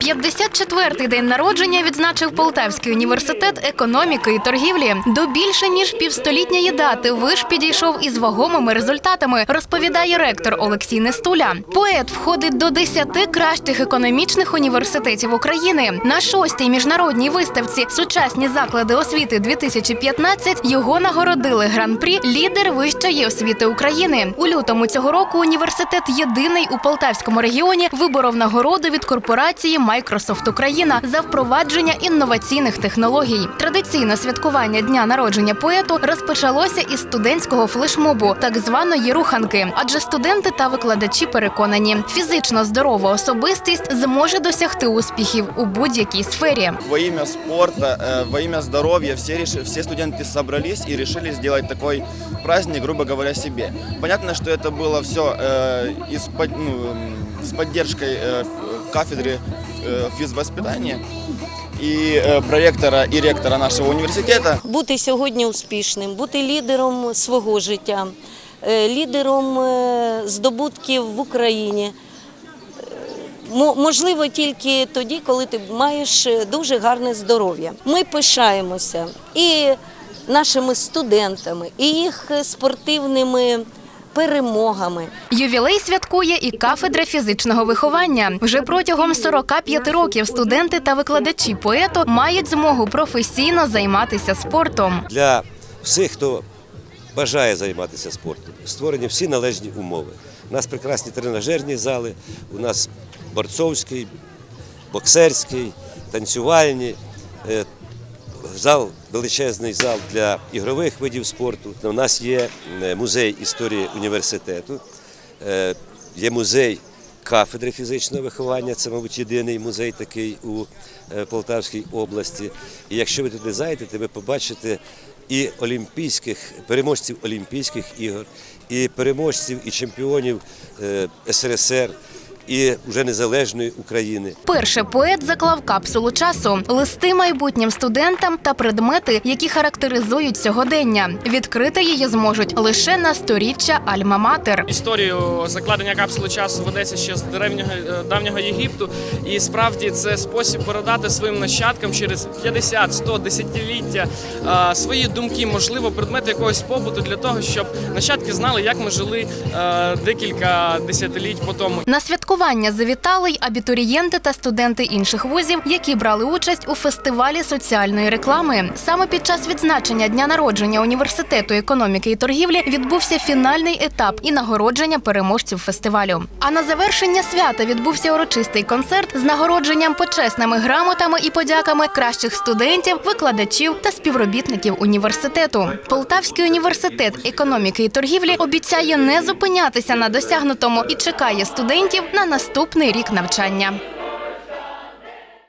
54-й день народження відзначив Полтавський університет економіки і торгівлі. До більше ніж півстолітньої дати виш підійшов із вагомими результатами, розповідає ректор Олексій Нестуля. Поет входить до 10 кращих економічних університетів України. На шостій міжнародній виставці Сучасні заклади освіти 2015 його нагородили гран-прі лідер вищої освіти України. У лютому цього року університет єдиний у Полтавському регіоні виборов нагороду від корпорації Microsoft Україна за впровадження інноваційних технологій. Традиційне святкування дня народження поету розпочалося із студентського флешмобу, так званої руханки. Адже студенти та викладачі переконані, фізично здорова особистість зможе досягти успіхів у будь-якій сфері. Во имя спорта, э, во имя здоровья все, реши- все студенты собрались и решили сделать такой праздник, грубо говоря, себе. Понятно, что это было все из, под- ну, м, с поддержкой э, ф- кафедры э, физвоспитания и э, проректора и ректора нашего университета. бути сьогодні успішним, бути лідером свого життя, е, лідером е, здобутків в Україні. Е, мо- Можливо, тільки тоді, коли ти маєш е, дуже гарне здоров'я. Ми пишаємося і нашими студентами, і їх е, спортивними перемогами. Ювілей святкує і кафедра фізичного виховання. Вже протягом 45 років студенти та викладачі поету мають змогу професійно займатися спортом. для всіх, хто бажає займатися спортом, створені всі належні умови. У нас прекрасні тренажерні зали, у нас борцовський, боксерський, танцювальні. Зал, величезний зал для ігрових видів спорту. У нас є е, музей історії університету, е, є музей кафедри фізичного виховання. Це, мабуть, єдиний музей такий у е, Полтавській області. І якщо ви туди зайдете, ви побачите і олімпійських переможців Олімпійських ігор, і переможців і чемпіонів СРСР, і вже незалежної України. Перше поет заклав капсулу часу, листи майбутнім студентам та предмети, які характеризують сьогодення. Відкрити її зможуть лише на сторіччя Альма-Матер. історію закладення капсули часу ведеться ще з древнього е, давнього Єгипту, і справді це спосіб передати своїм нащадкам через 50, 100, десятиліття е, свої думки, можливо, предмети якогось побуту для того, щоб нащадки знали, як ми жили е, декілька десятиліть по тому. На святкування завітали й абітурієнти та студенти інших вузів, які брали участь у фестивалі соціальної реклами. Саме під час відзначення дня народження університету економіки і торгівлі відбувся фінальний етап і нагородження переможців фестивалю. А на завершення свята відбувся урочистий концерт з нагородженням почесними грамотами і подяками кращих студентів, викладачів та співробітників університету. Полтавський університет економіки і торгівлі обіцяє не зупинятися на досягнутому і чекає студентів на наступний рік навчання.